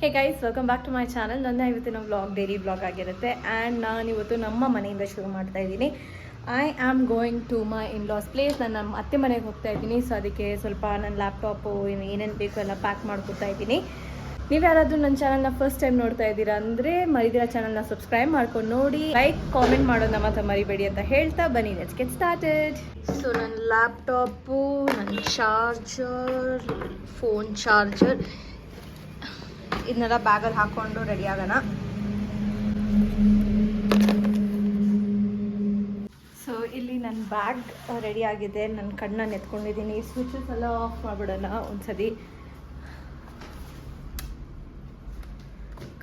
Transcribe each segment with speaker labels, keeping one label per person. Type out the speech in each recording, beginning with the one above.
Speaker 1: Hey guys welcome back to my channel ನನ್ನ ಇವತ್ತಿನ vlog daily vlog ಆಗಿರುತ್ತೆ. And ನಾನು ಇವತ್ತು ನಮ್ಮ ಮನೆಯಿಂದ ಶುರು ಮಾಡ್ತಾ ಇದ್ದೀನಿ. I am going to my in laws place ನಾನು ನಮ್ಮ ಅತ್ತೆ ಮನೆಗೆ ಹೋಗ್ತಾ ಇದ್ದೀನಿ. ಸೊ ಅದಕ್ಕೆ ಸ್ವಲ್ಪ ನನ್ನ ಲ್ಯಾಪ್ಟಾಪು ಏನೇನು ಬೇಕು ಎಲ್ಲ ಪ್ಯಾಕ್ ಮಾಡ್ಕೊತಾ ಇದ್ದೀನಿ. ನೀವು ಯಾರಾದರೂ ನನ್ನ ಚಾನಲ್ನ ಫಸ್ಟ್ ಟೈಮ್ ನೋಡ್ತಾ ಇದ್ದೀರಾ ಅಂದರೆ ಮರಿದಿರ ಚಾನಲ್ನ ಸಬ್ಸ್ಕ್ರೈಬ್ ಮಾಡ್ಕೊಂಡು ನೋಡಿ ಲೈಕ್ ಕಾಮೆಂಟ್ ಮಾಡೋದನ್ನ ಮಾತ್ರ ಮರಿಬೇಡಿ ಅಂತ ಹೇಳ್ತಾ ಬನ್ನಿ. ಲೆಟ್ಸ್ ಗೆಟ್ ಸ್ಟಾರ್ಟೆಡ್ ಸೊ ನನ್ನ ಲ್ಯಾಪ್ಟಾಪು ನನ್ನ ಚಾರ್ಜರ್ ಫೋನ್ ಚಾರ್ಜರ್ ಇದನ್ನೆಲ್ಲ ಬ್ಯಾಗಲ್ಲಿ ಹಾಕೊಂಡು ರೆಡಿ ಆಗೋಣ. ಸೊ ಇಲ್ಲಿ ನನ್ನ ಬ್ಯಾಗ್ ರೆಡಿ ಆಗಿದೆ. ನನ್ನ ಕಣ್ಣನ್ನು ಎತ್ಕೊಂಡಿದ್ದೀನಿ. ಸ್ವಿಚಸ್ ಎಲ್ಲ ಆಫ್ ಮಾಡಿಬಿಡೋಣ ಒಂದ್ಸತಿ.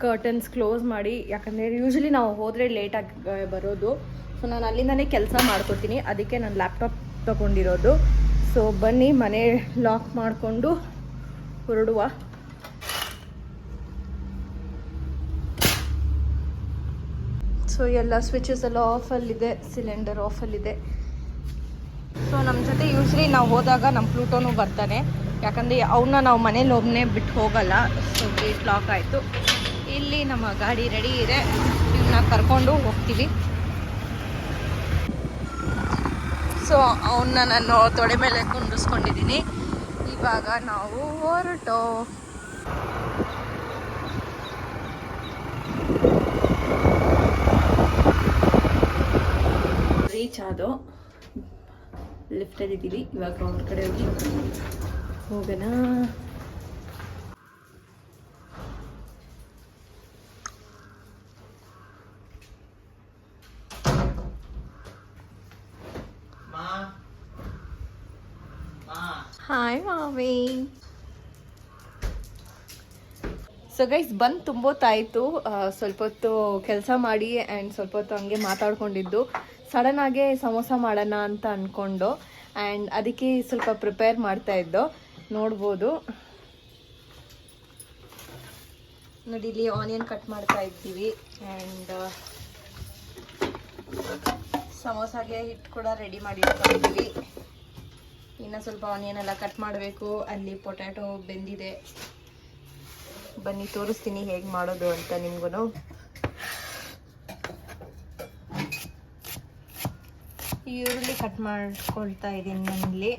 Speaker 1: ಕರ್ಟನ್ಸ್ ಕ್ಲೋಸ್ ಮಾಡಿ. ಯಾಕಂದರೆ ಯೂಶ್ವಲಿ ನಾವು ಹೋದರೆ ಲೇಟಾಗಿ ಬರೋದು. ಸೊ ನಾನು ಅಲ್ಲಿಂದನೇ ಕೆಲಸ ಮಾಡ್ಕೊತೀನಿ ಅದಕ್ಕೆ ನಾನು ಲ್ಯಾಪ್ಟಾಪ್ ತಗೊಂಡಿರೋದು. ಸೊ ಬನ್ನಿ, ಮನೆ ಲಾಕ್ ಮಾಡಿಕೊಂಡು ಹೊರಡುವ. ಸೊ ಎಲ್ಲ ಸ್ವಿಚಸ್ ಎಲ್ಲ ಆಫಲ್ಲಿದೆ ಸಿಲಿಂಡರ್ ಆಫಲ್ಲಿದೆ ಸೊ ನಮ್ಮ ಜೊತೆ ಯೂಶ್ವಲಿ ನಾವು ಹೋದಾಗ ನಮ್ಮ ಪ್ಲೂಟೋನು ಬರ್ತಾನೆ. ಯಾಕಂದರೆ ಅವನ್ನ ನಾವು ಮನೇಲಿ ಒಬ್ಬನೇ ಬಿಟ್ಟು ಹೋಗಲ್ಲ. ಸೊ ಗೇಟ್ ಲಾಕ್ ಆಯಿತು. ಇಲ್ಲಿ ನಮ್ಮ ಗಾಡಿ ರೆಡಿ ಇದೆ. ಇವನ್ನ ಕರ್ಕೊಂಡು ಹೋಗ್ತೀವಿ. ಸೊ ಅವನ್ನ ನಾನು ತೊಡೆ ಮೇಲೆ ಕುಂಡಿಸ್ಕೊಂಡಿದ್ದೀನಿ ಇವಾಗ ನಾವು ಹೊರಟೋ. ರೀಚ್ ಆದೋ ಲಿಫ್ಟಲ್ಲಿ ಇದ್ದೀವಿ. ಇವಾಗ ಅವ್ರ ಕಡೆ ಹೋಗಿ ಹೋಗೋಣ. ಹಾಯ್ ಮಾವಿ ಸೊ ಗೈಸ್ ಬಂದು ತುಂಬೋತಾಯಿತು ಸ್ವಲ್ಪ ಹೊತ್ತು ಕೆಲಸ ಮಾಡಿ ಆ್ಯಂಡ್ ಸ್ವಲ್ಪ ಹೊತ್ತು ಹಂಗೆ ಮಾತಾಡ್ಕೊಂಡಿದ್ದು. ಸಡನ್ ಆಗಿ ಸಮೋಸ ಮಾಡೋಣ ಅಂತ ಅಂದ್ಕೊಂಡು ಆ್ಯಂಡ್ ಅದಕ್ಕೆ ಸ್ವಲ್ಪ ಪ್ರಿಪೇರ್ ಮಾಡ್ತಾ ಇದ್ದೋ. ನೋಡ್ಬೋದು. ನೋಡಿ, ಇಲ್ಲಿ ಆನಿಯನ್ ಕಟ್ ಮಾಡ್ತಾ ಇದ್ದೀವಿ. ಆ್ಯಂಡ್ ಸಮೋಸಾಗೆ ಹಿಟ್ಟು ಕೂಡ ರೆಡಿ ಮಾಡಿ ಇದ್ದೀವಿ ಇನ್ನು ಸ್ವಲ್ಪ ಆನಿಯನ್ ಎಲ್ಲ ಕಟ್ ಮಾಡಬೇಕು. ಅಲ್ಲಿ ಪೊಟ್ಯಾಟೊ ಬೆಂದಿದೆ. ಬನ್ನಿ, ತೋರಿಸ್ತೀನಿ ಹೇಗೆ ಮಾಡೋದು ಅಂತ ನಿಮ್ಗೂ ಈರುಳ್ಳಿ ಕಟ್ ಮಾಡ್ಕೊಳ್ತಾ ಇದ್ದೀನಿ ನನ್ನಲ್ಲಿ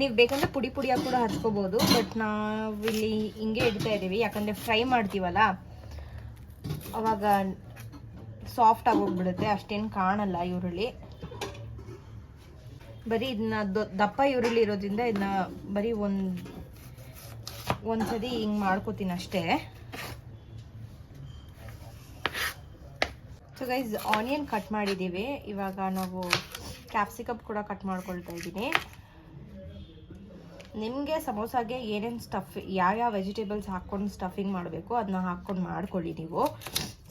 Speaker 1: ನೀವು ಬೇಕಂದ್ರೆ ಪುಡಿ ಪುಡಿಯಾಗಿ ಕೂಡ ಹಚ್ಕೋಬೋದು, ಬಟ್ ನಾವಿಲ್ಲಿ ಹಿಂಗೆ ಇಡ್ತಾ ಇದ್ದೀವಿ ಯಾಕಂದರೆ ಫ್ರೈ ಮಾಡ್ತೀವಲ್ಲ, ಅವಾಗ ಸಾಫ್ಟ್ ಆಗೋಗ್ಬಿಡುತ್ತೆ ಅಷ್ಟೇನು ಕಾಣಲ್ಲ ಈರುಳ್ಳಿ. ಬರೀ ಇದನ್ನ ದಪ್ಪ ಈರುಳ್ಳಿ ಇರೋದ್ರಿಂದ ಇದನ್ನ ಬರೀ ಒಂದು, ಒಂದ್ಸರಿ ಹಿಂಗೆ ಮಾಡ್ಕೋತೀನಿ ಅಷ್ಟೇ. ಸೊ ಗೈಸ್ ಆನಿಯನ್ ಕಟ್ ಮಾಡಿದ್ದೀವಿ ಇವಾಗ ನಾವು ಕ್ಯಾಪ್ಸಿಕಮ್ ಕೂಡ ಕಟ್ ಮಾಡ್ಕೊಳ್ತಾ ಇದ್ದೀನಿ. ನಿಮಗೆ ಸಮೋಸಾಗೆ ಏನೇನು ಸ್ಟಫ್ ಯಾವ್ಯಾವ ವೆಜಿಟೇಬಲ್ಸ್ ಹಾಕ್ಕೊಂಡು ಸ್ಟಫಿಂಗ್ ಮಾಡಬೇಕು ಅದನ್ನ ಹಾಕ್ಕೊಂಡು ಮಾಡ್ಕೊಳ್ಳಿ ನೀವು.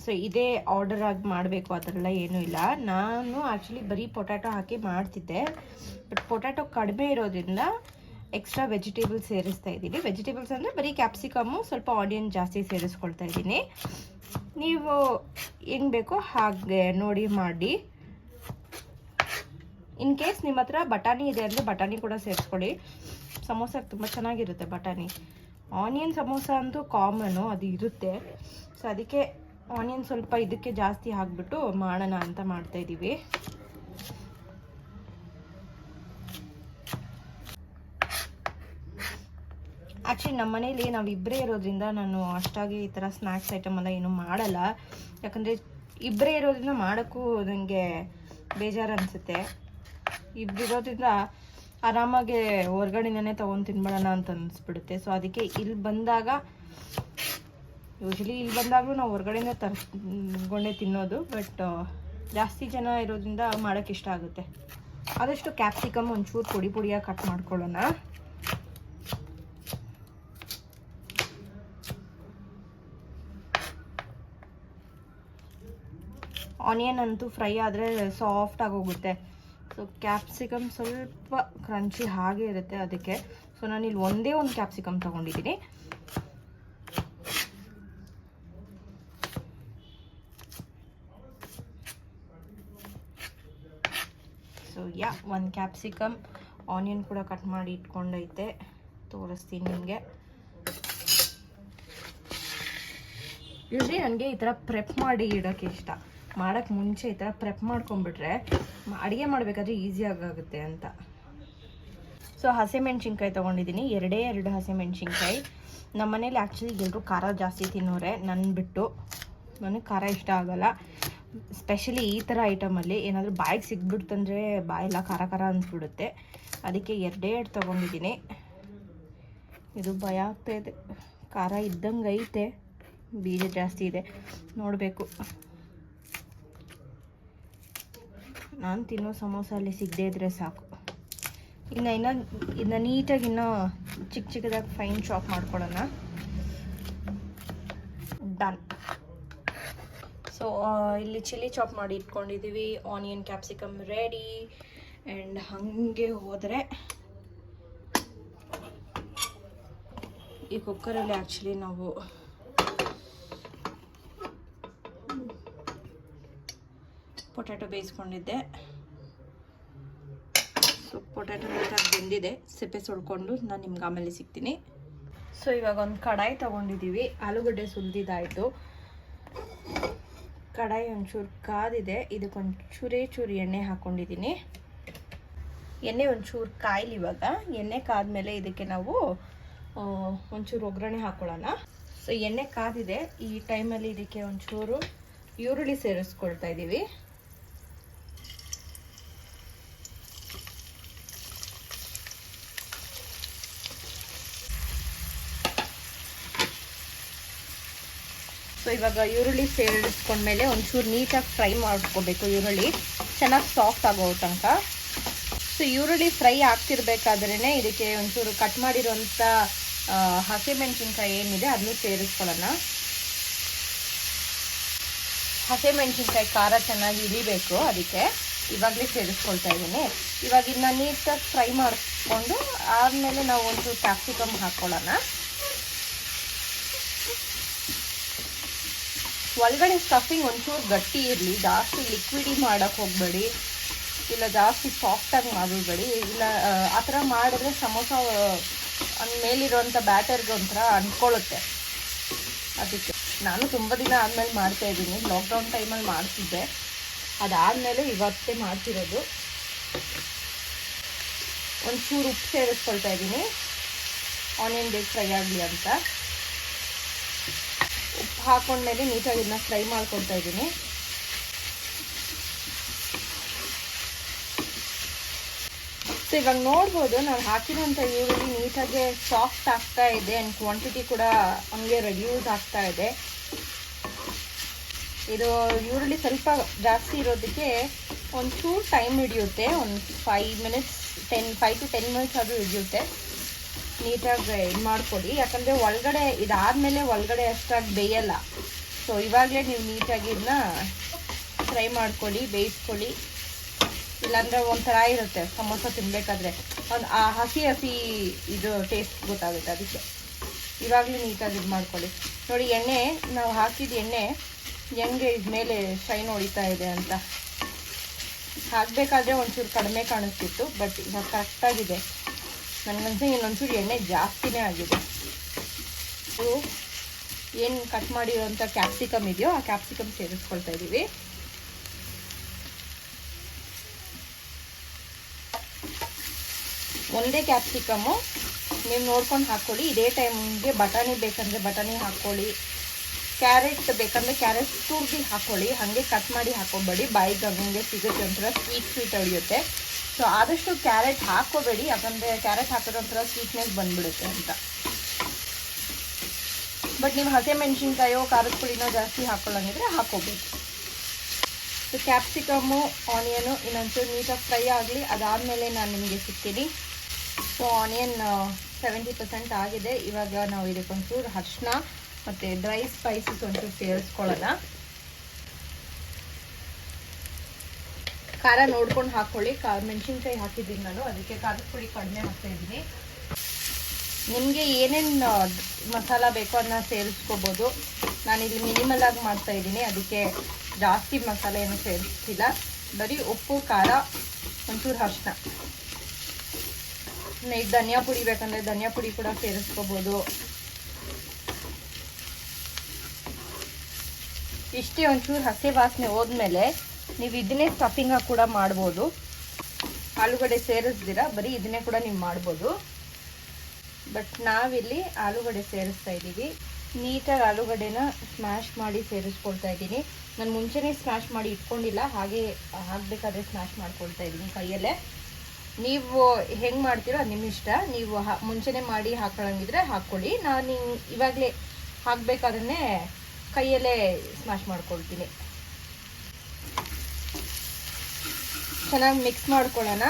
Speaker 1: ಸೊ ಇದೇ ಆರ್ಡರ್ ಆಗಿ ಮಾಡಬೇಕು ಆ ಥರ ಎಲ್ಲ ಏನೂ ಇಲ್ಲ. ನಾನು ಆ್ಯಕ್ಚುಲಿ ಬರೀ ಪೊಟ್ಯಾಟೊ ಹಾಕಿ ಮಾಡ್ತಿದ್ದೆ. ಬಟ್ ಪೊಟ್ಯಾಟೊ ಕಡಿಮೆ ಇರೋದ್ರಿಂದ ಎಕ್ಸ್ಟ್ರಾ ವೆಜಿಟೇಬಲ್ಸ್ ಸೇರಿಸ್ತಾ ಇದ್ದೀನಿ. ವೆಜಿಟೇಬಲ್ಸ್ ಅಂದರೆ ಬರೀ ಕ್ಯಾಪ್ಸಿಕಮ್ಮು ಸ್ವಲ್ಪ ಆನಿಯನ್ ಜಾಸ್ತಿ ಸೇರಿಸ್ಕೊಳ್ತಾ ಇದ್ದೀನಿ. ನೀವು ಹೆಂಗೆ ಬೇಕೋ ಹಾಗೆ ನೋಡಿ ಮಾಡಿ. ಇನ್ ಕೇಸ್ ನಿಮ್ಮ ಹತ್ರ ಬಟಾಣಿ ಇದೆ ಅಂದರೆ ಬಟಾಣಿ ಕೂಡ ಸೇರಿಸ್ಕೊಳ್ಳಿ. ಸಮೋಸ ತುಂಬ ಚೆನ್ನಾಗಿರುತ್ತೆ ಬಟಾಣಿ. ಆನಿಯನ್ ಸಮೋಸ ಅಂತೂ ಕಾಮನು ಅದು ಇರುತ್ತೆ. ಸೊ ಅದಕ್ಕೆ ಆನಿಯನ್ ಸ್ವಲ್ಪ ಇದಕ್ಕೆ ಜಾಸ್ತಿ ಹಾಕ್ಬಿಟ್ಟು ಮಾಡೋಣ ಅಂತ ಮಾಡ್ತಾ ಇದ್ದೀವಿ ಆ್ಯಕ್ಚುಲಿ ನಮ್ಮ ಮನೇಲಿ ನಾವು ಇಬ್ಬರೇ ಇರೋದ್ರಿಂದ ನಾನು ಅಷ್ಟಾಗಿ ಈ ಥರ ಸ್ನ್ಯಾಕ್ಸ್ ಐಟಮ್ ಎಲ್ಲ ಏನೂ ಮಾಡಲ್ಲ. ಯಾಕಂದರೆ ಇಬ್ಬರೇ ಇರೋದ್ರಿಂದ ಮಾಡೋಕ್ಕೂ ನನಗೆ ಬೇಜಾರು ಅನಿಸುತ್ತೆ. ಇಬ್ಬರಿರೋದ್ರಿಂದ ಆರಾಮಾಗಿ ಹೊರ್ಗಡೆಯಿಂದನೇ ತೊಗೊಂಡು ತಿನ್ಬಿಡೋಣ ಅಂತ ಅನಿಸ್ಬಿಡುತ್ತೆ. ಸೊ ಅದಕ್ಕೆ ಇಲ್ಲಿ ಬಂದಾಗ ಯೂಶ್ವಲಿ ಇಲ್ಲಿ ಬಂದಾಗಲೂ ನಾವು ಹೊರಗಡೆನೇ ತರ್ಸ್ಕೊಂಡೇ ತಿನ್ನೋದು ಬಟ್ ಜಾಸ್ತಿ ಜನ ಇರೋದ್ರಿಂದ ಮಾಡೋಕ್ಕೆ ಇಷ್ಟ ಆಗುತ್ತೆ. ಆದಷ್ಟು ಕ್ಯಾಪ್ಸಿಕಮ್ ಒಂಚೂರು ಪುಡಿ ಪುಡಿಯಾಗಿ ಕಟ್ ಮಾಡ್ಕೊಳ್ಳೋಣ. ಆನಿಯನ್ ಅಂತೂ ಫ್ರೈ ಆದರೆ ಸಾಫ್ಟ್ ಆಗೋಗುತ್ತೆ ಸೊ ಕ್ಯಾಪ್ಸಿಕಮ್ ಸ್ವಲ್ಪ ಕ್ರಂಚಿ ಹಾಗೆ ಇರುತ್ತೆ ಅದಕ್ಕೆ. ಸೊ ನಾನು ಇಲ್ಲಿ ಒಂದೇ ಒಂದು ಕ್ಯಾಪ್ಸಿಕಮ್ ತೊಗೊಂಡಿದ್ದೀನಿ ಸೊ ಯಾ ಒಂದು ಕ್ಯಾಪ್ಸಿಕಮ್, ಆನಿಯನ್ ಕೂಡ ಕಟ್ ಮಾಡಿ ಇಟ್ಕೊಂಡೈತೆ. ತೋರಿಸ್ತೀನಿ ನಿಮಗೆ. ಇಲ್ರಿ, ನನಗೆ ಈ ಥರ ಪ್ರೆಪ್ ಮಾಡಿ ಇಡೋಕ್ಕೆ ಇಷ್ಟ. ಮಾಡೋಕ್ಕೆ ಮುಂಚೆ ಈ ಥರ ಪ್ರೆಪ್ ಮಾಡ್ಕೊಂಡ್ಬಿಟ್ರೆ ಅಡುಗೆ ಮಾಡಬೇಕಾದ್ರೆ ಈಸಿಯಾಗುತ್ತೆ ಅಂತ. ಸೊ ಹಸಿಮೆಣ್ಸಿನ್ಕಾಯಿ ತೊಗೊಂಡಿದ್ದೀನಿ. ಎರಡೇ ಎರಡು ಹಸಿಮೆಣ್ಸಿನ್ಕಾಯಿ. ನಮ್ಮ ಮನೇಲಿ ಆ್ಯಕ್ಚುಲಿ ಎಲ್ಲರೂ ಖಾರ ಜಾಸ್ತಿ ತಿನ್ನೋರೆ ನನ್ನ ಬಿಟ್ಟು. ನನಗೆ ಖಾರ ಇಷ್ಟ ಆಗಲ್ಲ. ಸ್ಪೆಷಲಿ ಈ ಥರ ಐಟಮಲ್ಲಿ ಏನಾದರೂ ಬಾಯಿಗೆ ಸಿಗ್ಬಿಡ್ತಂದರೆ ಬಾಯೆಲ್ಲ ಖಾರ ಖಾರ ಅನ್ಸ್ಬಿಡುತ್ತೆ ಅದಕ್ಕೆ ಎರಡೇ ಎರಡು ತೊಗೊಂಡಿದ್ದೀನಿ. ಇದು ಭಯ ಆಗ್ತಾ ಇದೆ. ಖಾರ ಇದ್ದಂಗೆ ಐತೆ. ಬೀಜ ಜಾಸ್ತಿ ಇದೆ. ನೋಡಬೇಕು. ನಾನು ತಿನ್ನೋ ಸಮೋಸ ಅಲ್ಲಿ ಸಿಗದೇ ಇದ್ರೆ ಸಾಕು. ಇನ್ನು, ಇನ್ನೂ, ಇನ್ನು ನೀಟಾಗಿ ಇನ್ನೂ ಚಿಕ್ಕ ಚಿಕ್ಕದಾಗಿ ಫೈನ್ ಚಾಪ್ ಮಾಡ್ಕೊಳ್ಳೋಣ. ಡನ್ ಸೊ ಇಲ್ಲಿ ಚಿಲ್ಲಿ ಚಾಪ್ ಮಾಡಿ ಇಟ್ಕೊಂಡಿದ್ದೀವಿ ಆನಿಯನ್ ಕ್ಯಾಪ್ಸಿಕಮ್ ರೆಡಿ ಆ್ಯಂಡ್ ಹಾಗೆ ಹೋದರೆ ಈ ಕುಕ್ಕರಲ್ಲಿ ಆ್ಯಕ್ಚುಲಿ ನಾವು ಪೊಟ್ಯಾಟೊ ಬೇಯಿಸ್ಕೊಂಡಿದ್ದೆ. ಸೊ ಪೊಟ್ಯಾಟೊ ನೀಟಾಗಿ ಬೆಂದಿದೆ, ಸಿಪ್ಪೆ ಸುಡ್ಕೊಂಡು ನಾನು ನಿಮ್ಗೆ ಆಮೇಲೆ ಸಿಗ್ತೀನಿ. ಸೊ ಇವಾಗ ಒಂದು ಕಡಾಯಿ ತೊಗೊಂಡಿದ್ದೀವಿ ಆಲೂಗಡ್ಡೆ ಸುಲಿದಿದ್ದಾಯಿತು ಕಡಾಯಿ ಒಂಚೂರು ಕಾದಿದೆ. ಇದಕ್ಕೊಂಚೂರೇ ಚೂರು ಎಣ್ಣೆ ಹಾಕ್ಕೊಂಡಿದ್ದೀನಿ ಎಣ್ಣೆ ಒಂಚೂರು ಕಾಯಿಲಿ ಇವಾಗ. ಎಣ್ಣೆ ಕಾದ್ಮೇಲೆ ಇದಕ್ಕೆ ನಾವು ಒಂಚೂರು ಒಗ್ಗರಣೆ ಹಾಕೊಳ್ಳೋಣ. ಸೊ ಎಣ್ಣೆ ಕಾದಿದೆ. ಈ ಟೈಮಲ್ಲಿ ಇದಕ್ಕೆ ಒಂಚೂರು ಈರುಳ್ಳಿ ಸೇರಿಸ್ಕೊಳ್ತಾ ಇದ್ದೀವಿ. ಸೊ ಇವಾಗ ಈರುಳ್ಳಿ ಸೇರಿಸ್ಕೊಂಡ್ಮೇಲೆ ಒಂಚೂರು ನೀಟಾಗಿ ಫ್ರೈ ಮಾಡ್ಕೋಬೇಕು. ಈರುಳ್ಳಿ ಚೆನ್ನಾಗಿ ಸಾಫ್ಟ್ ಆಗೋ ತನಕ. ಸೊ ಈರುಳ್ಳಿ ಫ್ರೈ ಆಗ್ತಿರ್ಬೇಕಾದ್ರೇ ಇದಕ್ಕೆ ಒಂಚೂರು ಕಟ್ ಮಾಡಿರೋಂಥ ಹಸಿಮೆಣಸಿನ್ಕಾಯಿ ಏನಿದೆ ಅದನ್ನು ಸೇರಿಸ್ಕೊಳ್ಳೋಣ. ಹಸಿಮೆಣಸಿನ್ಕಾಯಿ ಖಾರ ಚೆನ್ನಾಗಿ ಇಳಿಬೇಕು ಅದಕ್ಕೆ. ಇವಾಗಲೇ ಸೇರಿಸ್ಕೊಳ್ತಾ ಇದ್ದೀನಿ. ಇವಾಗ ಇದನ್ನ ನೀಟಾಗಿ ಫ್ರೈ ಮಾಡಿಕೊಂಡು ಆದಮೇಲೆ ನಾವು ಒಂಚೂರು ಕ್ಯಾಪ್ಸಿಕಮ್ ಹಾಕ್ಕೊಳ್ಳೋಣ. ಒಳಗಡೆ ಸ್ಟಫಿಂಗ್ ಒಂಚೂರು ಗಟ್ಟಿ ಇರಲಿ ಜಾಸ್ತಿ ಲಿಕ್ವಿಡಿ ಮಾಡೋಕೆ ಹೋಗಬೇಡಿ. ಇಲ್ಲ ಜಾಸ್ತಿ ಸಾಫ್ಟಾಗಿ ಮಾಡಬೇಡಿ ಇಲ್ಲ ಆ, ಥರ ಮಾಡಿದ್ರೆ ಸಮೋಸ ಮೇಲಿರೋಂಥ ಬ್ಯಾಟರ್ಗೆ ಒಂಥರ ಅಂದ್ಕೊಳ್ಳುತ್ತೆ ಅದಕ್ಕೆ ನಾನು ತುಂಬ ದಿನ ಆದಮೇಲೆ ಮಾಡ್ತಾ ಇದ್ದೀನಿ. ಲಾಕ್ಡೌನ್ ಟೈಮಲ್ಲಿ ಮಾಡ್ತಿದ್ದೆ. ಅದಾದಮೇಲೆ ಇವತ್ತೇ ಮಾಡ್ತಿರೋದು. ಒಂಚೂರು ಉಪ್ಪು ಸೇರಿಸ್ಕೊಳ್ತಾ ಇದ್ದೀನಿ. ಆನಿಯನ್ ಬೇಗ ಫ್ರೈ ಆಗಲಿ ಅಂತ. ಉಪ್ಪು ಹಾಕೊಂಡ್ಮೇಲೆ ನೀಟಾಗಿ ಇದನ್ನ ಫ್ರೈ ಮಾಡ್ಕೊಳ್ತಾ ಇದ್ದೀನಿ. ಸೊ ಇವಾಗ ನೋಡ್ಬೋದು, ನಾನು ಹಾಕಿರೋಂಥ ಈರುಳ್ಳಿ ನೀಟಾಗಿ ಸಾಫ್ಟ್ ಆಗ್ತಾ ಇದೆ ಆ್ಯಂಡ್ ಕ್ವಾಂಟಿಟಿ ಕೂಡ ಹಂಗೆ ರೆಡ್ಯೂಸ್ ಆಗ್ತಾ ಇದೆ. ಇದು ಈರುಳ್ಳಿ ಸ್ವಲ್ಪ ಜಾಸ್ತಿ ಇರೋದಕ್ಕೆ ಒಂಚೂರು ಟೈಮ್ ಹಿಡಿಯುತ್ತೆ, ಒಂದು five minutes ten five to ten minutes ಆದರೂ ಹಿಡಿಯುತ್ತೆ. ನೀಟಾಗಿ ಇದು ಮಾಡ್ಕೊಡಿ. ಯಾಕಂದರೆ ಒಳಗಡೆ ಇದಾದಮೇಲೆ ಒಳಗಡೆ ಅಷ್ಟಾಗಿ ಬೇಯಲ್ಲ. ಸೊ ಇವಾಗಲೇ ನೀವು ನೀಟಾಗಿ ಇದನ್ನ ಫ್ರೈ ಮಾಡ್ಕೊಳ್ಳಿ ಬೇಯಿಸ್ಕೊಳ್ಳಿ ಇಲ್ಲಾಂದರೆ ಒಂಥರ ಇರುತ್ತೆ. ಸಮೋಸ ತಿನ್ನಬೇಕಾದ್ರೆ ಒಂದು ಆ ಹಸಿ ಹಸಿ ಇದು ಟೇಸ್ಟ್ ಗೊತ್ತಾಗುತ್ತೆ ಅದಕ್ಕೆ. ಇವಾಗಲೇ ನೀಟಾಗಿ ಇದು ಮಾಡ್ಕೊಳ್ಳಿ ನೋಡಿ, ಎಣ್ಣೆ, ನಾವು ಹಾಕಿದ ಎಣ್ಣೆ ಹೆಂಗೆ ಇದ ಮೇಲೆ ಶೈನ್ ಹೊಡಿತಾ ಇದೆ ಅಂತ. ಹಾಕಬೇಕಾದ್ರೆ ಒಂಚೂರು ಕಡಿಮೆ ಕಾಣಿಸ್ತಿತ್ತು ಬಟ್ ಇವಾಗ ಕರೆಕ್ಟಾಗಿದೆ ನನಗನ್ಸ ಇನ್ನೊಂಚೂರು ಎಣ್ಣೆ ಜಾಸ್ತಿನೇ ಆಗಿದೆ. ಸೊ ಏನು ಕಟ್ ಮಾಡಿರೋಂಥ ಕ್ಯಾಪ್ಸಿಕಮ್ ಇದೆಯೋ ಆ ಕ್ಯಾಪ್ಸಿಕಮ್ ಸೇರಿಸ್ಕೊಳ್ತಾ ಇದ್ದೀವಿ ಒಂದೇ ಕ್ಯಾಪ್ಸಿಕಮ್ಮು ನೀವು ನೋಡ್ಕೊಂಡು ಹಾಕ್ಕೊಳ್ಳಿ ಇದೇ ಟೈಮ್ಗೆ ಬಟಾಣಿ ಬೇಕಂದರೆ ಬಟಾಣಿ ಹಾಕ್ಕೊಳ್ಳಿ ಕ್ಯಾರೆಟ್ ಬೇಕಂದರೆ ಕ್ಯಾರೆಟ್ ತುರ್ದಿ ಹಾಕ್ಕೊಳ್ಳಿ ಹಾಗೆ ಕಟ್ ಮಾಡಿ ಹಾಕ್ಕೊಬೇಡಿ ಬಾಯಿಗೆ ಹಂಗೆ ಸಿಗುತ್ತೆ ಒಂಥರ ಸ್ವೀಟ್ ಸ್ವೀಟ್ ಹೊಡಿಯುತ್ತೆ ಸೊ ಆದಷ್ಟು ಕ್ಯಾರೆಟ್ ಹಾಕೋಬೇಡಿ ಯಾಕಂದರೆ ಕ್ಯಾರೆಟ್ ಹಾಕಿದ್ರೆ ಒಂಥರ ಸ್ವೀಟ್ನೆಸ್ ಬಂದ್ಬಿಡುತ್ತೆ ಅಂತ. ಬಟ್ ನೀವು ಹಸೆ ಮೆಣಸಿನ್ಕಾಯೋ, ಖಾರದ ಪುಡಿನೋ ಜಾಸ್ತಿ ಹಾಕೊಳ್ಳಂಗಿದ್ರೆ ಹಾಕೋಬೇಕು ಸೊ ಕ್ಯಾಪ್ಸಿಕಮ್ಮು ಆನಿಯನು ಇನ್ನೊಂದು ನೀಟಾಗಿ ಫ್ರೈ ಆಗಲಿ. ಅದಾದಮೇಲೆ ನಾನು ನಿಮಗೆ ಸಿಗ್ತೀನಿ. ಸೊ ಆನಿಯನ್ ಸೆವೆಂಟಿ ಪರ್ಸೆಂಟ್ ಆಗಿದೆ. ಇವಾಗ ನಾವು ಇದಕ್ಕೊಂಚೂರು ಅರ್ಶಿನ ಮತ್ತು ಡ್ರೈ ಸ್ಪೈಸಸ್ ಒಂಚೂರು ಸೇರಿಸ್ಕೊಳ್ಳೋಣ. ಖಾರ ನೋಡ್ಕೊಂಡು ಹಾಕ್ಕೊಳ್ಳಿ ಕಾ, ಮೆಣಸಿನ್ಕಾಯಿ ಹಾಕಿದ್ದೀನಿ ನಾನು. ಅದಕ್ಕೆ ಖಾರದ ಪುಡಿ ಕಡಿಮೆ ಹಾಕ್ತಾ ಇದ್ದೀನಿ. ನಿಮಗೆ ಏನೇನು ಮಸಾಲ ಬೇಕೋ ಅದನ್ನ ಸೇರಿಸ್ಕೋಬೋದು. ನಾನಿಲ್ಲಿ ಮಿನಿಮಲ್ ಆಗಿ ಮಾಡ್ತಾ ಇದ್ದೀನಿ. ಅದಕ್ಕೆ ಜಾಸ್ತಿ ಮಸಾಲೆ ಏನು ಸೇರಿಸ್ತಿಲ್ಲ. ಬರೀ ಉಪ್ಪು, ಖಾರ, ಒಂಚೂರು ಅರಿಶಿನ ಈಗ ಧನಿಯಾ ಪುಡಿ ಬೇಕಂದ್ರೆ ಧನಿಯಾ ಪುಡಿ ಕೂಡ ಸೇರಿಸ್ಕೋಬೋದು. ಇಷ್ಟೇ ಒಂಚೂರು ಹಸಿ ವಾಸನೆ ಹೋದ್ಮೇಲೆ ನೀವು ಇದನ್ನೇ ಸ್ಟಫಿಂಗ್ ಕೂಡ ಮಾಡ್ಬೋದು. ಆಲೂಗಡ್ಡೆ ಸೇರಿಸ್ದಿರ, ಬರೀ ಇದನ್ನೇ ಕೂಡ ನೀವು ಮಾಡ್ಬೋದು. ಬಟ್ ನಾವಿಲ್ಲಿ ಆಲೂಗಡ್ಡೆ ಸೇರಿಸ್ತಾ ಇದ್ದೀವಿ. ನೀಟಾಗಿ ಆಲೂಗಡ್ಡೆನ ಸ್ಮ್ಯಾಶ್ ಮಾಡಿ ಸೇರಿಸ್ಕೊಳ್ತಾ ಇದ್ದೀನಿ. ನಾನು ಮುಂಚೆನೇ ಸ್ಮ್ಯಾಶ್ ಮಾಡಿ ಇಟ್ಕೊಂಡಿಲ್ಲ, ಹಾಗೆ ಹಾಕಬೇಕಾದ್ರೆ ಸ್ಮ್ಯಾಶ್ ಮಾಡ್ಕೊಳ್ತಾ ಇದ್ದೀನಿ ಕೈಯಲ್ಲೇ. ನೀವು ಹೆಂಗೆ ಮಾಡ್ತೀರೋ ಅದು ನಿಮ್ಮ ಇಷ್ಟ ನೀವು ಮುಂಚೆನೇ ಮಾಡಿ ಹಾಕೊಳ್ಳಂಗಿದ್ರೆ ಹಾಕ್ಕೊಳ್ಳಿ. ನಾನು ಇವಾಗಲೇ ಹಾಕಬೇಕಾದ್ರೆ ಕೈಯಲ್ಲೇ ಸ್ಮ್ಯಾಶ್ ಮಾಡ್ಕೊಳ್ತೀನಿ. ಚೆನ್ನಾಗಿ ಮಿಕ್ಸ್ ಮಾಡ್ಕೊಳ್ಳೋಣ.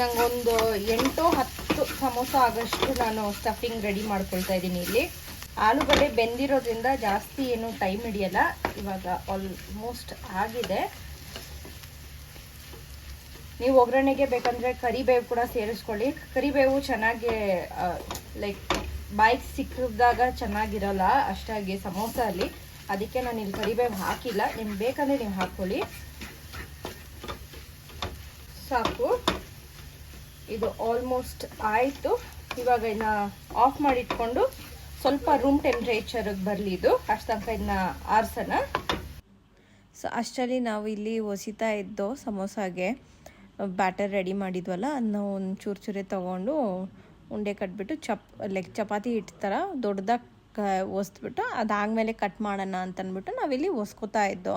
Speaker 1: ನಂಗೊಂದು ಎಂಟು ಹತ್ತು ಸಮೋಸ ಆಗೋಷ್ಟು ನಾನು ಸ್ಟಫಿಂಗ್ ರೆಡಿ ಮಾಡ್ಕೊಳ್ತಾ ಇದ್ದೀನಿ ಇಲ್ಲಿ. ಆಲೂಗಡ್ಡೆ ಬೆಂದಿರೋದ್ರಿಂದ ಜಾಸ್ತಿ ಏನು ಟೈಮ್ ಹಿಡಿಯಲ್ಲ. ಇವಾಗ ಆಲ್ಮೋಸ್ಟ್ ಆಗಿದೆ. ನೀವು ಒಗ್ಗರಣೆಗೆ ಬೇಕಂದ್ರೆ ಕರಿಬೇವು ಕೂಡ ಸೇರಿಸ್ಕೊಳ್ಳಿ. ಕರಿಬೇವು ಚೆನ್ನಾಗಿ ಲೈಕ್ ಬಾಯಿಗೆ ಸಿಕ್ಕಿದಾಗ ಚೆನ್ನಾಗಿರಲ್ಲ ಅಷ್ಟಾಗಿ ಸಮೋಸ ಅಲ್ಲಿ ಅದಕ್ಕೆ ನಾನು ಇಲ್ಲಿ ಕರಿಬೇವು ಹಾಕಿಲ್ಲ. ನಿಮ್ಗೆ ಬೇಕಂದ್ರೆ ನೀವು ಹಾಕ್ಕೊಳ್ಳಿ. ಸಾಕು. ಇದು ಆಲ್ಮೋಸ್ಟ್ ಆಯಿತು. ಇವಾಗ ಇದನ್ನ ಆಫ್ ಮಾಡಿ ಇಟ್ಕೊಂಡು ಸ್ವಲ್ಪ ರೂಮ್ ಟೆಂಪ್ರೇಚರ್ಗೆ ಬರಲಿ ಇದು. ಅಷ್ಟು ತನಕ ಇದನ್ನ ಆರ್ಸೋಣ. ಸೊ ಅಷ್ಟರಲ್ಲಿ ನಾವು ಇಲ್ಲಿ ಒಸಿತಾ ಇದ್ದೋ ಸಮೋಸಾಗೆ ಬ್ಯಾಟರ್ ರೆಡಿ ಮಾಡಿದ್ವಲ್ಲ, ಅದನ್ನ ಒಂದು ಚೂರು ಚೂರೆ ತೊಗೊಂಡು ಉಂಡೆ ಕಟ್ಬಿಟ್ಟು ಚಪ್ ಲೈಕ್ ಚಪಾತಿ ಹಿಟ್ಟು ಥರ ದೊಡ್ಡದಾಗಿ ಕ, ಒಸ್ದ್ಬಿಟ್ಟು, ಅದಾದಮೇಲೆ ಕಟ್ ಮಾಡೋಣ ಅಂತಂದ್ಬಿಟ್ಟು ನಾವಿಲ್ಲಿ ಒಸ್ಕೋತಾ ಇದ್ದೋ.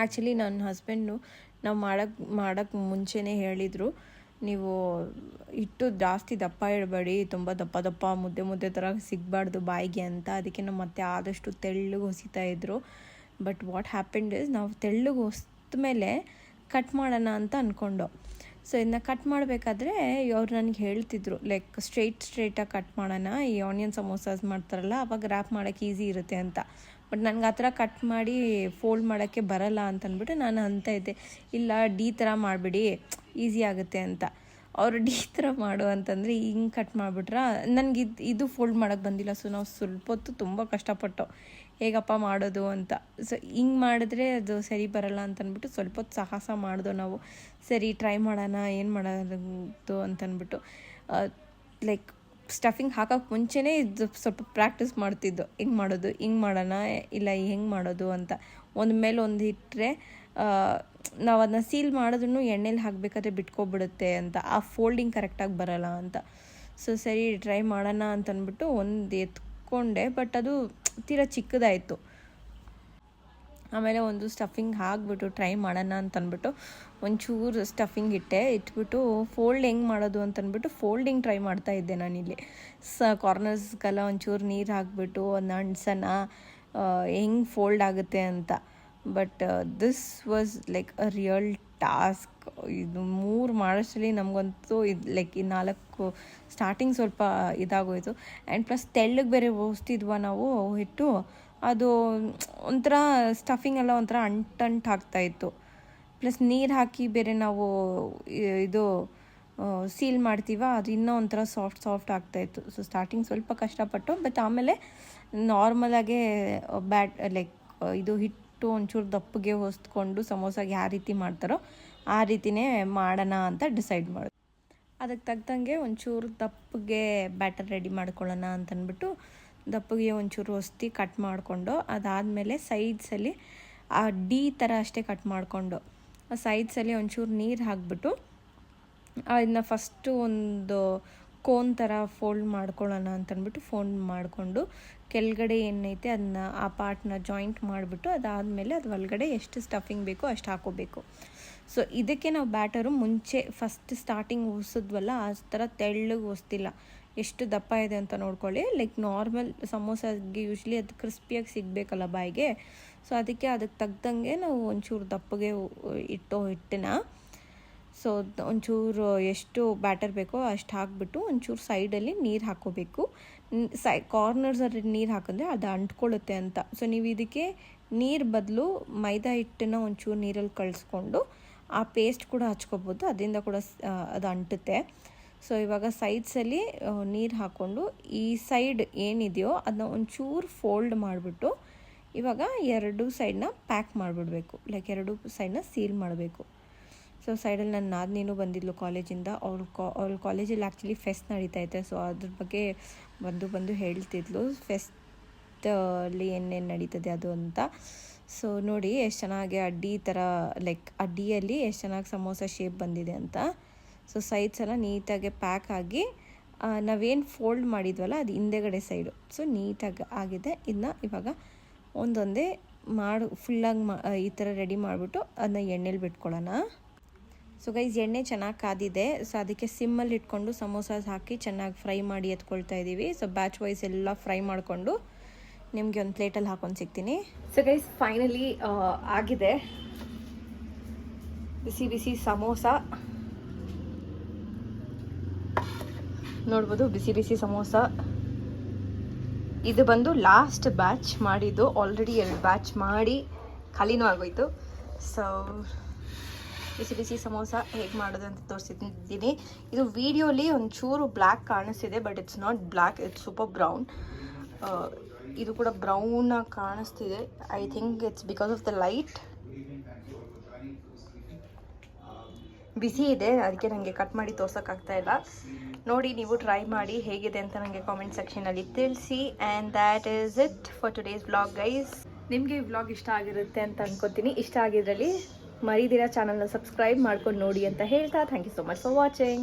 Speaker 1: ಆ್ಯಕ್ಚುಲಿ ನನ್ನ ಹಸ್ಬೆಂಡು ನಾವು ಮಾಡೋಕ್ಕೆ ಮಾಡೋಕ್ಕೆ ಮುಂಚೆನೇ ಹೇಳಿದರು, ನೀವು ಇಟ್ಟು ಜಾಸ್ತಿ ದಪ್ಪ ಇಡಬೇಡಿ, ತುಂಬ ದಪ್ಪ ದಪ್ಪ, ಮುದ್ದೆ ಮುದ್ದೆ ಥರ ಸಿಗಬಾರ್ದು ಬಾಯಿಗೆ ಅಂತ. ಅದಕ್ಕೆ ನಾವು ಮತ್ತೆ ಆದಷ್ಟು ತೆಳ್ಳಗೆ ಹೊಸಿತಾ ಇದ್ದರು ಬಟ್ ವಾಟ್ ಹ್ಯಾಪೆಂಡ್ ಇಸ್ ನಾವು ತೆಳ್ಳಗೆ ಹೊಸ್ದ ಮೇಲೆ ಕಟ್ ಮಾಡೋಣ ಅಂತ ಅಂದ್ಕೊಂಡು ಸೊ ಇದನ್ನ ಕಟ್ ಮಾಡಬೇಕಾದ್ರೆ ಅವ್ರು ನನಗೆ ಹೇಳ್ತಿದ್ರು ಲೈಕ್ ಸ್ಟ್ರೈಟ್ ಸ್ಟ್ರೈಟಾಗಿ ಕಟ್ ಮಾಡೋಣ, ಈ ಆನಿಯನ್ ಸಮೋಸಾಸ್ ಮಾಡ್ತಾರಲ್ಲ, ಅವಾಗ ರ್ಯಾಪ್ ಮಾಡೋಕ್ಕೆ ಈಸಿ ಇರುತ್ತೆ ಅಂತ. ಬಟ್ ನನಗೆ ಆ ಥರ ಕಟ್ ಮಾಡಿ ಫೋಲ್ಡ್ ಮಾಡೋಕ್ಕೆ ಬರಲ್ಲ ಅಂತ ಅಂದ್ಬಿಟ್ಟು ನಾನು ಅಂತ ಇದ್ದೆ, ಇಲ್ಲ ಡಿ ಥರ ಮಾಡಿಬಿಡಿ ಈಸಿ ಆಗುತ್ತೆ ಅಂತ. ಅವರು ಡಿ ಥರ ಮಾಡು ಅಂತಂದರೆ ಹಿಂಗೆ ಕಟ್ ಮಾಡಿಬಿಟ್ರೆ, ನನಗೆ ಇದು ಇದು ಫೋಲ್ಡ್ ಮಾಡೋಕ್ಕೆ ಬಂದಿಲ್ಲ. ಸೊ ನಾವು ಸ್ವಲ್ಪ ಹೊತ್ತು ತುಂಬ ಕಷ್ಟಪಟ್ಟು ಹೇಗಪ್ಪ ಮಾಡೋದು ಅಂತ. ಸೊ ಹಿಂಗೆ ಮಾಡಿದ್ರೆ ಅದು ಸರಿ ಬರಲ್ಲ ಅಂತ ಸ್ವಲ್ಪ ಹೊತ್ತು ಸಾಹಸ ಮಾಡಿದೋ ನಾವು, ಸರಿ ಟ್ರೈ ಮಾಡೋಣ, ಏನು ಮಾಡೋದು ಅಂತಂದ್ಬಿಟ್ಟು ಲೈಕ್ ಸ್ಟಫಿಂಗ್ ಹಾಕೋಕ್ಕೆ ಮುಂಚೆನೇ ಇದು ಸ್ವಲ್ಪ ಪ್ರಾಕ್ಟೀಸ್ ಮಾಡ್ತಿದ್ದು. ಹೆಂಗೆ ಮಾಡೋದು, ಹಿಂಗೆ ಮಾಡೋಣ, ಇಲ್ಲ ಹೆಂಗೆ ಮಾಡೋದು ಅಂತ. ಒಂದು ಮೇಲೆ ಒಂದು ಇಟ್ಟರೆ ನಾವು ಅದನ್ನ ಸೀಲ್ ಮಾಡಿದ್ರೂ ಎಣ್ಣೆಲಿ ಹಾಕಬೇಕಾದ್ರೆ ಬಿಟ್ಕೊಬಿಡುತ್ತೆ ಅಂತ. ಆ ಫೋಲ್ಡಿಂಗ್ ಕರೆಕ್ಟಾಗಿ ಬರಲ್ಲ ಅಂತ. ಸೊ ಸರಿ ಟ್ರೈ ಮಾಡೋಣ ಅಂತಂದ್ಬಿಟ್ಟು ಒಂದು ಎತ್ಕೊಂಡೆ ಬಟ್ ಅದು ತೀರಾ ಚಿಕ್ಕದಾಯಿತು. ಆಮೇಲೆ ಒಂದು ಸ್ಟಫಿಂಗ್ ಹಾಕ್ಬಿಟ್ಟು ಟ್ರೈ ಮಾಡೋಣ ಅಂತಂದ್ಬಿಟ್ಟು ಒಂಚೂರು ಸ್ಟಫಿಂಗ್ ಇಟ್ಟೆ, ಇಟ್ಬಿಟ್ಟು ಫೋಲ್ಡ್ ಹೆಂಗೆ ಮಾಡೋದು ಅಂತಂದ್ಬಿಟ್ಟು ಫೋಲ್ಡಿಂಗ್ ಟ್ರೈ ಮಾಡ್ತಾ ಇದ್ದೆ ನಾನಿಲ್ಲಿ. ಸ ಕಾರ್ನರ್ಸ್ಗೆಲ್ಲ ಒಂಚೂರು ನೀರು ಹಾಕ್ಬಿಟ್ಟು, ಒಂದು ಅಣ್ಸನ ಹೆಂಗೆ ಫೋಲ್ಡ್ ಆಗುತ್ತೆ ಅಂತ. But this was like a real task ಇದು ಮೂರು ಮಾಡೋಷ್ಟರಲ್ಲಿ ನಮಗಂತೂ ಇದು ಲೈಕ್ ಈ ನಾಲ್ಕು ಸ್ಟಾರ್ಟಿಂಗ್ ಸ್ವಲ್ಪ ಇದಾಗೋಯಿತು. ಆ್ಯಂಡ್ ಪ್ಲಸ್ ತೆಳ್ಳಗೆ ಬೇರೆ ಓಸ್ತಿದ್ವ ನಾವು ಹಿಟ್ಟು, ಅದು ಒಂಥರ ಸ್ಟಫಿಂಗ್ ಎಲ್ಲ ಒಂಥರ ಅಂಟಂಟು ಹಾಕ್ತಾಯಿತ್ತು ಪ್ಲಸ್ ನೀರು ಹಾಕಿ ಬೇರೆ ನಾವು ಇದು ಸೀಲ್ ಮಾಡ್ತೀವ, ಅದು ಇನ್ನೂ ಒಂಥರ ಸಾಫ್ಟ್ ಸಾಫ್ಟ್ ಆಗ್ತಾಯಿತ್ತು ಸೊ ಸ್ಟಾರ್ಟಿಂಗ್ ಸ್ವಲ್ಪ ಕಷ್ಟಪಟ್ಟು ಬಟ್ ಆಮೇಲೆ ನಾರ್ಮಲಾಗೆ ಬ್ಯಾಟ್ ಲೈಕ್ ಇದು ಹಿಟ್ಟು ಒಂಚೂರು ದಪ್ಪಗೆ ಹೊಸ್ಕೊಂಡು ಸಮೋಸಾಗೆ ಯಾವ ರೀತಿ ಮಾಡ್ತಾರೋ ಆ ರೀತಿನೇ ಮಾಡೋಣ ಅಂತ ಡಿಸೈಡ್ ಮಾಡೋದು ಅದಕ್ಕೆ ತಗ್ದಂಗೆ ಒಂಚೂರು ದಪ್ಪಗೆ ಬ್ಯಾಟರ್ ರೆಡಿ ಮಾಡ್ಕೊಳ್ಳೋಣ ಅಂತಂದ್ಬಿಟ್ಟು ದಪ್ಪಗೆ ಒಂಚೂರು ಹೊಸ್ತಿ ಕಟ್ ಮಾಡಿಕೊಂಡು ಅದಾದಮೇಲೆ ಸೈಡ್ಸಲ್ಲಿ ಆ ಡಿ ಥರ ಅಷ್ಟೇ ಕಟ್ ಮಾಡಿಕೊಂಡು ಸೈಡ್ಸಲ್ಲಿ ಒಂಚೂರು ನೀರು ಹಾಕ್ಬಿಟ್ಟು ಅದನ್ನ ಫಸ್ಟು ಒಂದು ಕೋನ್ ಥರ ಫೋಲ್ಡ್ ಮಾಡ್ಕೊಳ್ಳೋಣ ಅಂತಂದ್ಬಿಟ್ಟು ಫೋಲ್ಡ್ ಮಾಡಿಕೊಂಡು ಕೆಳಗಡೆ ಏನೈತೆ ಅದನ್ನ ಆ ಪಾರ್ಟ್ನ ಜಾಯಿಂಟ್ ಮಾಡಿಬಿಟ್ಟು ಅದಾದಮೇಲೆ ಅದು ಒಳಗಡೆ ಎಷ್ಟು ಸ್ಟಫಿಂಗ್ ಬೇಕೋ ಅಷ್ಟು ಹಾಕೋಬೇಕು. ಸೊ ಇದಕ್ಕೆ ನಾವು ಬ್ಯಾಟರು ಮುಂಚೆ ಫಸ್ಟ್ ಸ್ಟಾರ್ಟಿಂಗ್ ಉಸಿದ್ವಲ್ಲ ಆ ಥರ ತೆಳ್ಳಗೆ ಹೊಸ್ತಿಲ್ಲ ಎಷ್ಟು ದಪ್ಪ ಇದೆ ಅಂತ ನೋಡ್ಕೊಳ್ಳಿ. ಲೈಕ್ ನಾರ್ಮಲ್ ಸಮೋಸಾಗೆ ಯೂಶ್ವಲಿ ಅದು ಕ್ರಿಸ್ಪಿಯಾಗಿ ಸಿಗಬೇಕಲ್ಲ ಬಾಯಿಗೆ. ಸೊ ಅದಕ್ಕೆ ಅದಕ್ಕೆ ತೆಗ್ದಂಗೆ ನಾವು ಒಂಚೂರು ದಪ್ಪಗೆ ಇಟ್ಟೋ ಹಿಟ್ಟನ್ನ ಸೊ ಒಂಚೂರು ಎಷ್ಟು ಬ್ಯಾಟರ್ ಬೇಕೋ ಅಷ್ಟು ಹಾಕ್ಬಿಟ್ಟು ಒಂಚೂರು ಸೈಡಲ್ಲಿ ನೀರು ಹಾಕೋಬೇಕು. ಸೈ ಕಾರ್ನರ್ಸಲ್ಲಿ ನೀರು ಹಾಕಿದ್ರೆ ಅದು ಅಂಟ್ಕೊಳ್ಳುತ್ತೆ ಅಂತ. ಸೊ ನೀವು ಇದಕ್ಕೆ ನೀರು ಬದಲು ಮೈದಾ ಹಿಟ್ಟನ್ನು ಒಂಚೂರು ನೀರಲ್ಲಿ ಕಳಿಸ್ಕೊಂಡು ಆ ಪೇಸ್ಟ್ ಕೂಡ ಹಚ್ಕೋಬೋದು. ಅದರಿಂದ ಕೂಡ ಅದು ಅಂಟುತ್ತೆ. ಸೊ ಇವಾಗ ಸೈಡ್ಸಲ್ಲಿ ನೀರು ಹಾಕ್ಕೊಂಡು ಈ ಸೈಡ್ ಏನಿದೆಯೋ ಅದನ್ನ ಒಂಚೂರು ಫೋಲ್ಡ್ ಮಾಡಿಬಿಟ್ಟು ಇವಾಗ ಎರಡು ಸೈಡನ್ನ ಪ್ಯಾಕ್ ಮಾಡಿಬಿಡ್ಬೇಕು. ಲೈಕ್ ಎರಡು ಸೈಡನ್ನ ಸೀಲ್ ಮಾಡಬೇಕು. ಸೊ ಸೈಡಲ್ಲಿ ನನ್ನ ನಾದಿನಿನೂ ಬಂದಿದ್ಲು ಕಾಲೇಜಿಂದ ಅವ್ಳು ಕಾ, ಅವ್ಳ ಕಾಲೇಜಲ್ಲಿ ಆ್ಯಕ್ಚುಲಿ ಫೆಸ್ಟ್ ನಡೀತಾ ಇತ್ತು. ಸೊ ಅದ್ರ ಬಗ್ಗೆ ಬಂದು ಬಂದು ಹೇಳ್ತಿದ್ಲು. ಫೆಸ್ಟ್ ಅಲ್ಲಿ ಏನೇನು ನಡೀತದೆ ಅದು ಅಂತ. ಸೊ ನೋಡಿ ಎಷ್ಟು ಚೆನ್ನಾಗಿ ಅಡ್ಡಿ ಥರ ಲೈಕ್ ಅಡ್ಡಿಯಲ್ಲಿ ಎಷ್ಟು ಚೆನ್ನಾಗಿ ಸಮೋಸ ಶೇಪ್ ಬಂದಿದೆ ಅಂತ. ಸೊ ಸೈಡ್ಸ್ ಎಲ್ಲ ನೀಟಾಗಿ ಪ್ಯಾಕ್ ಆಗಿ ನಾವೇನು ಫೋಲ್ಡ್ ಮಾಡಿದ್ವಲ್ಲ ಅದು ಹಿಂದೆಗಡೆ ಸೈಡು ಸೊ ನೀಟಾಗಿ ಆಗಿದೆ. ಇದನ್ನ ಇವಾಗ ಒಂದೊಂದೇ ಮಾಡು ಫುಲ್ಲಾಗಿ ಮಾ, ಈ ಥರ ರೆಡಿ ಮಾಡಿಬಿಟ್ಟು ಅದನ್ನ ಎಣ್ಣೆಲಿ ಬಿಟ್ಕೊಳ್ಳೋಣ ಸೊ ಗೈಸ್ ಎಣ್ಣೆ ಚೆನ್ನಾಗಿ ಕಾದಿದೆ. ಸೊ ಅದಕ್ಕೆ ಸಿಮ್ಮಲ್ಲಿ ಇಟ್ಕೊಂಡು ಸಮೋಸಾಸ್ ಹಾಕಿ ಚೆನ್ನಾಗಿ ಫ್ರೈ ಮಾಡಿ ಎತ್ಕೊಳ್ತಾ ಇದ್ದೀವಿ ಸೊ ಬ್ಯಾಚ್ ವೈಸ್ ಎಲ್ಲ ಫ್ರೈ ಮಾಡಿಕೊಂಡು ನಿಮಗೆ ಒಂದು ಪ್ಲೇಟಲ್ಲಿ ಹಾಕೊಂಡು ಸಿಗ್ತೀನಿ. ಸೊ ಗೈಸ್ ಫೈನಲಿ ಆಗಿದೆ. ಬಿಸಿ ಬಿಸಿ ಸಮೋಸ. ನೋಡ್ಬೋದು ಬಿಸಿ ಬಿಸಿ ಸಮೋಸ. ಇದು ಬಂದು ಲಾಸ್ಟ್ ಬ್ಯಾಚ್ ಮಾಡಿದ್ದು. ಆಲ್ರೆಡಿ ಎರಡು ಬ್ಯಾಚ್ ಮಾಡಿ ಖಾಲಿನೂ ಆಗೋಯ್ತು. ಸೊ ಬಿಸಿ ಬಿಸಿ ಸಮೋಸ ಹೇಗೆ ಮಾಡೋದು ಅಂತ ತೋರಿಸಿದ್ದೀನಿ. ಇದು ವಿಡಿಯೋಲಿ ಒಂಚೂರು ಬ್ಲ್ಯಾಕ್ ಕಾಣಿಸ್ತಿದೆ, but it's not black it's super brown. ಇದು ಕೂಡ ಬ್ರೌನ್ ಆಗಿ ಕಾಣಿಸ್ತಿದೆ. I think it's because of the light. ಬಿಸಿ ಇದೆ, ಅದಕ್ಕೆ ನನಗೆ ಕಟ್ ಮಾಡಿ ತೋರ್ಸೋಕ್ಕಾಗ್ತಾ ಇಲ್ಲ. ನೋಡಿ, ನೀವು ಟ್ರೈ ಮಾಡಿ ಹೇಗಿದೆ ಅಂತ ನನಗೆ ಕಾಮೆಂಟ್ ಸೆಕ್ಷನಲ್ಲಿ ತಿಳಿಸಿ. And that is it for today's blog guys ನಿಮಗೆ ಈ ವ್ಲಾಗ್ ಇಷ್ಟ ಆಗಿರುತ್ತೆ ಅಂತ ಅನ್ಕೋತೀನಿ. ಇಷ್ಟ ಆಗಿದ್ರಲ್ಲಿ ಮರಿದಿರ ಚಾನಲ್ನ ಸಬ್ಸ್ಕ್ರೈಬ್ ಮಾಡ್ಕೊಂಡು ನೋಡಿ ಅಂತ ಹೇಳ್ತಾ. Thank you so much for watching